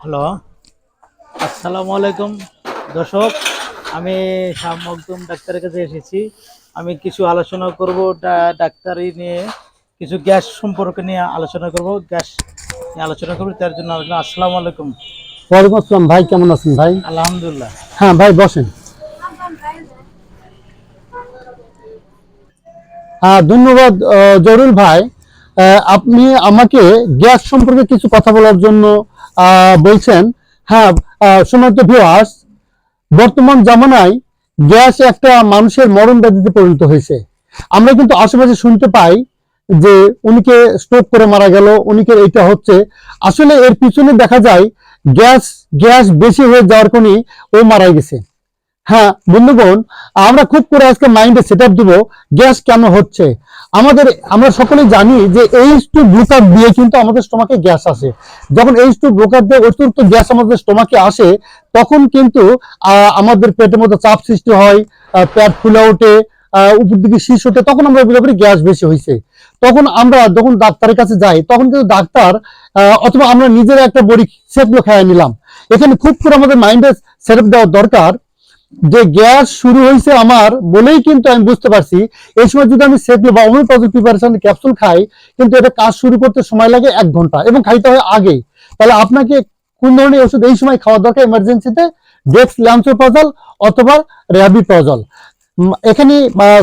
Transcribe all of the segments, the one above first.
Hello. আসসালামু আলাইকুম। দর্শক আমি শাহ মখদুম ডাক্তারের কাছে এসেছি। আমি কিছু আলোচনা করব ডাক্তারি নিয়ে কিছু গ্যাস সম্পর্কে নিয়ে আলোচনা করব। গ্যাস নিয়ে আলোচনা করব তার জন্য আলোচনা আসসালামু আলাইকুম। ওয়ালাইকুম আসসালাম। ভাই কেমন আছেন ভাই? আলহামদুলিল্লাহ। হ্যাঁ ভাই বসেন। হ্যাঁ ধন্যবাদ জরুল ভাই। আপনি আমাকে গ্যাস সম্পর্কে কিছু কথা বলার জন্য বলছেন। হ্যাঁ সময় তো ভিউয়ার্স বর্তমান জামানায় গ্যাস একটা মানুষের মরণ ব্যাধিতে পরিণত হয়েছে। আমরা কিন্তু আশেপাশে শুনতে পাই যে উনিকে স্ট্রোক করে মারা গেল, উনিকে এইটা হচ্ছে। আসলে এর পিছনে দেখা যায়, গ্যাস গ্যাস বেশি হয়ে যাওয়ার কোনই ও মারা গেছে। হ্যাঁ বন্ধুগণ, আমরা খুব করে আজকে মাইন্ডে সেট আপ দিব গ্যাস কেন হচ্ছে? আমাদের, আমরা সকলে জানি যে এইচ টু ব্লুকার দিয়ে কিন্তু আমাদের স্টোমাকে গ্যাস আসে। যখন এইচ টু ব্লুকার দিয়ে অতিরিক্ত গ্যাস আমাদের স্টোমাকে আসে, তখন কিন্তু আমাদের পেটের মধ্যে চাপ সৃষ্টি হয় পেট ফুলে ওঠে উপর দিকে শীষ ওঠে, তখন আমরা বুঝতে পারি গ্যাস বেশি হয়েছে তখন আমরা যখন ডাক্তারের কাছে যাই, তখন কিন্তু ডাক্তার অথবা আমরা নিজেরা একটা বড়ি সেগুলো খেয়ে নিলাম। এখানে খুব করে আমাদের মাইন্ডে সেটআপ দেওয়া দরকার। যে গ্যাস শুরু হয়েছে আমার বলেই কিন্তু আমি বুঝতে পারছি। এই সময় যদি আমি সেগুলো বা হোমিওপ্যাথি প্রিপারেশন ক্যাপসুল খাই কিন্তু এটা কাজ শুরু করতে সময় লাগে এক ঘণ্টা এবং খাইতে হয় আগে। তাহলে আপনাকে কোন ধরনের ওষুধ এই সময় খাওয়া দরকার? এমার্জেন্সিতে ডেক্স ল্যান্সোপাজল অথবা র্যাবিপ্রজল উম, এখানে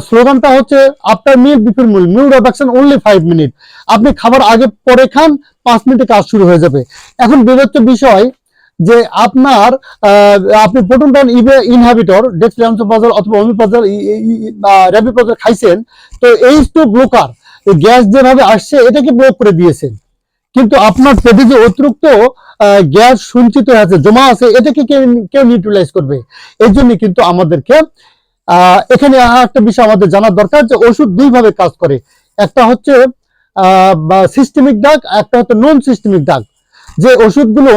স্লোগানটা হচ্ছে after meal before meal meal reduction only five minute আপনি খাবার আগে পরে খান পাঁচ মিনিটে কাজ শুরু হয়ে যাবে। এখন বিবেচ্য বিষয় যে আপনার আপনি প্রোটন প্যান ইনহাবিটর ডেক্সলামসোপাজল অথবা ওমিপাজল র্যাবিপাজল খাইছেন তো এই টু ব্লোকার গ্যাস যেভাবে আসছে এটাকে ব্লক করে দিয়েছেন। কিন্তু আপনার পেটে যে অতিরিক্ত গ্যাস সঞ্চিত আছে জমা আছে এটাকে কেউ নিউট্রিলাইজ করবে। এই জন্য কিন্তু আমাদেরকে এখানে একটা বিষয় আমাদের জানার দরকার যে ওষুধ দুইভাবে কাজ করে। একটা হচ্ছে সিস্টেমিক দাগ একটা হচ্ছে নন সিস্টেমিক দাগ। যে ওষুধগুলো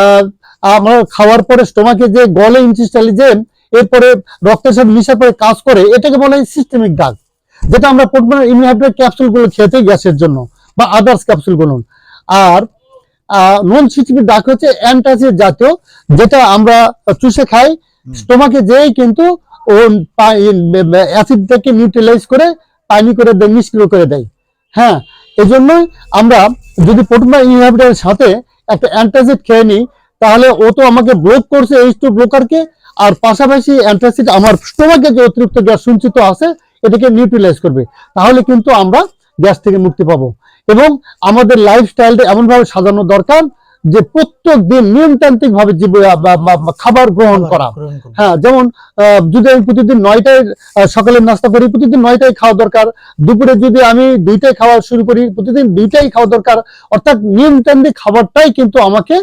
আহ, আমরা খাওয়ার পরে স্টোমাকে যে গলে ইনসিস্টালিজেন এরপরে রক্তের সাথে মিশার পরে কাজ করে এটাকে বলা হয় সিস্টেমিক ডাক যেটা আমরা প্রোটমার ইমিউনিটি ক্যাপসুলগুলো খেতে গ্যাসের জন্য বা আদার্স ক্যাপসুলগুলো আর নন সিস্টেমিক দাগ হচ্ছে অ্যান্টাসিড জাতীয় যেটা আমরা চুষে খাই স্টোমাকে যেই কিন্তু ও অ্যাসিডটাকে নিউট্রিলাইজ করে পানি করে দেয় নিষ্ক্রিয় করে দেয়। হ্যাঁ এই জন্যই আমরা যদি প্রোটমার ইনহিবিটরের সাথে একটা অ্যান্টাসিড খেয়ে নিই তাহলে ও তো আমাকে ব্লক করছে এইচ টু ব্লকারকে আর পাশাপাশি অ্যান্টাসিড আমার স্টোমাকে যে অতিরিক্ত গ্যাস সঞ্চিত আছে এটাকে নিউট্রিলাইজ করবে। তাহলে কিন্তু আমরা গ্যাস থেকে মুক্তি পাবো। এবং আমাদের লাইফস্টাইলটা এমনভাবে সাজানো দরকার যে প্রত্যেক দিন নিয়মতান্ত্রিক ভাবে খাবার গ্রহণ করা। হ্যাঁ যেমন আহ, যদি আমি প্রতিদিন নয়টায় সকালের নাস্তা করি প্রতিদিন নয়টায় খাওয়া দরকার। দুপুরে যদি আমি দুইটায় খাওয়া শুরু করি প্রতিদিন দুইটাই খাওয়া দরকার। অর্থাৎ নিয়মতান্ত্রিক খাবারটাই কিন্তু আমাকে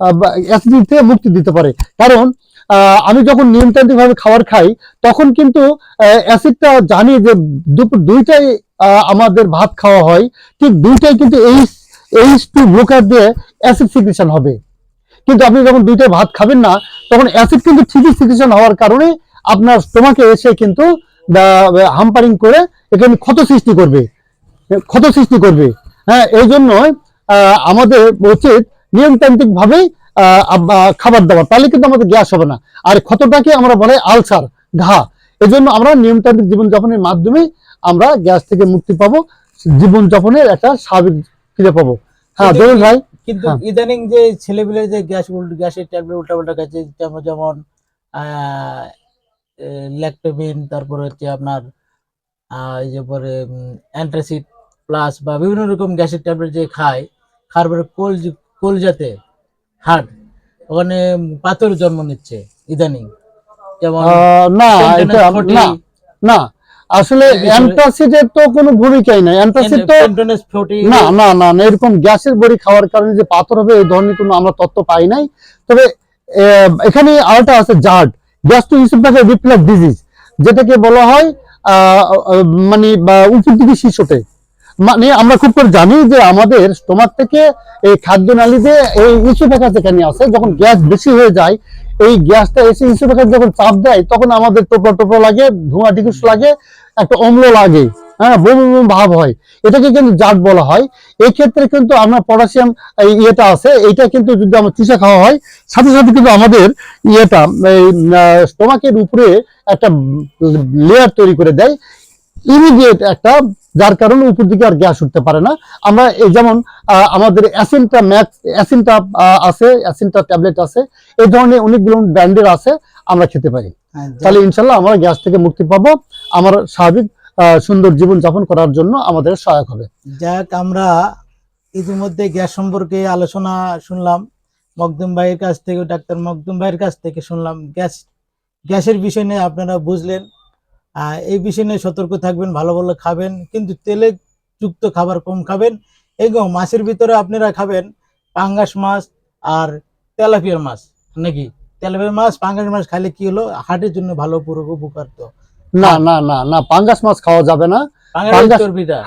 অ্যাসিডিটি থেকে মুক্তি দিতে পারে। কারণ আমি যখন নিয়মতান্ত্রিক ভাবে খাবার খাই, তখন কিন্তু অ্যাসিডটা জানি যে দুপুর দুইটাই আমাদের ভাত খাওয়া হয়। ঠিক দুইটাই কিন্তু এই এইচ টু ব্লোকার দিয়ে অ্যাসিড সিক্রেশন হবে। কিন্তু আপনি যখন দুইটাই ভাত খাবেন না, তখন অ্যাসিড কিন্তু ঠিকই সিক্রেশন হওয়ার কারণে আপনার স্টোমাকে এসে কিন্তু হাম্পারিং করে এখানে ক্ষত সৃষ্টি করবে। ক্ষত সৃষ্টি করবে। হ্যাঁ এই জন্য আমাদের উচিত নিয়মতান্ত্রিক ভাবেই খাবার দাবার। তাহলে কিন্তু আমাদের গ্যাস হবে না। আর ক্ষতটাকে আমরা বলে আলসার ঘা। এই জন্য আমরা নিয়মতান্ত্রিক জীবনযাপনের মাধ্যমে আমরা গ্যাস থেকে মুক্তি পাবো জীবনযাপনের একটা স্বাভাবিক ফিরে পাবো। হ্যাঁ কিন্তু- ভাই। কিন্তু হ্যাঁ। ইদানিং যে ছেলেপিলের যে গ্যাস গ্যাসের ট্যাবলেট উল্টাপাল্টা খাচ্ছে যেমন যেমন ল্যাকটোবিন তারপরে হচ্ছে আপনার আহ, এই যে পরে অ্যান্টাসিড প্লাস বা বিভিন্ন রকম গ্যাসের ট্যাবলেট যে খায় খাওয়ার পরে কোল কোল যাতে হার্ট ওখানে পাথর জন্ম নিচ্ছে ইদানিং। যেমন না এটা না না আসলে অ্যান্টাসিডের তো কোনো ভূমিকাই নাই। অ্যান্টাসিড তো না না না এরকম গ্যাসের বড়ি খাওয়ার কারণে যে পাথর হবে এই ধরনের কোনো আমরা তথ্য পাই নাই। তবে এখানে আরেকটা আছে GERD gastro oesophageal reflux disease যেটাকে বলা হয় মানে বা উপর দিকে শিশুতে মানে আমরা খুব করে জানি যে আমাদের স্টোমার থেকে এই খাদ্য নালীতে এই ইসোফেগাস যেখানে আছে, যখন গ্যাস বেশি হয়ে যায়, এই গ্যাসটা এসে ইসোফেগাস যখন চাপ দেয়, তখন আমাদের টোপলা টোপলা লাগে, ধোঁয়া টিকুস লাগে, একটা অম্ল লাগে হ্যাঁ বমি বমি ভাব হয়। এটাকে কিন্তু জাট বলা হয়। এই ক্ষেত্রে কিন্তু আমরা পটাশিয়াম ইয়েটা আছে এটা কিন্তু যদি আমার চুষে খাওয়া হয়, সাথে সাথে কিন্তু আমাদের ইয়েটা, এই স্টোমাকের উপরে একটা লেয়ার তৈরি করে দেয়। ইমিডিয়েট একটা যার কারণে উপর দিকে আর গ্যাস উঠতে পারে না। আমরা এই যেমন আমাদের অ্যাসিনটা ম্যাক্স অ্যাসিনটা আছে অ্যাসিনটা ট্যাবলেট আছে এই ধরনের অনেকগুলো ব্র্যান্ডের আছে আমরা খেতে পারি। হ্যাঁ, তাহলে ইনশাল্লাহ আমরা গ্যাস থেকে মুক্তি পাবো। আমার স্বাভাবিক সুন্দর জীবন যাপন করার জন্য আমাদের সহায়ক হবে। যাক আমরা ইতিমধ্যে গ্যাস সম্পর্কে আলোচনা শুনলাম। মকদুম ভাইয়ের কাছ থেকে ডাক্তার মকদুম ভাইয়ের কাছ থেকে শুনলাম। গ্যাস গ্যাসের বিষয় নিয়ে আপনারা বুঝলেন। এই বিষয় নিয়ে সতর্ক থাকবেন ভালো ভালো খাবেন কিন্তু তেলে যুক্ত খাবার কম খাবেন এবং মাছের ভিতরে আপনারা খাবেন পাঙ্গাস মাছ আর তেলাপিয়ার মাছ নাকি? তেলাপিয়ার মাছ পাঙ্গাস মাছ খাইলে কি হলো? হার্টের জন্য ভালো পুরো উপকার তো। না না না না পাঙ্গাস মাছ খাওয়া যাবে না। পাঙ্গাস চর্বিটা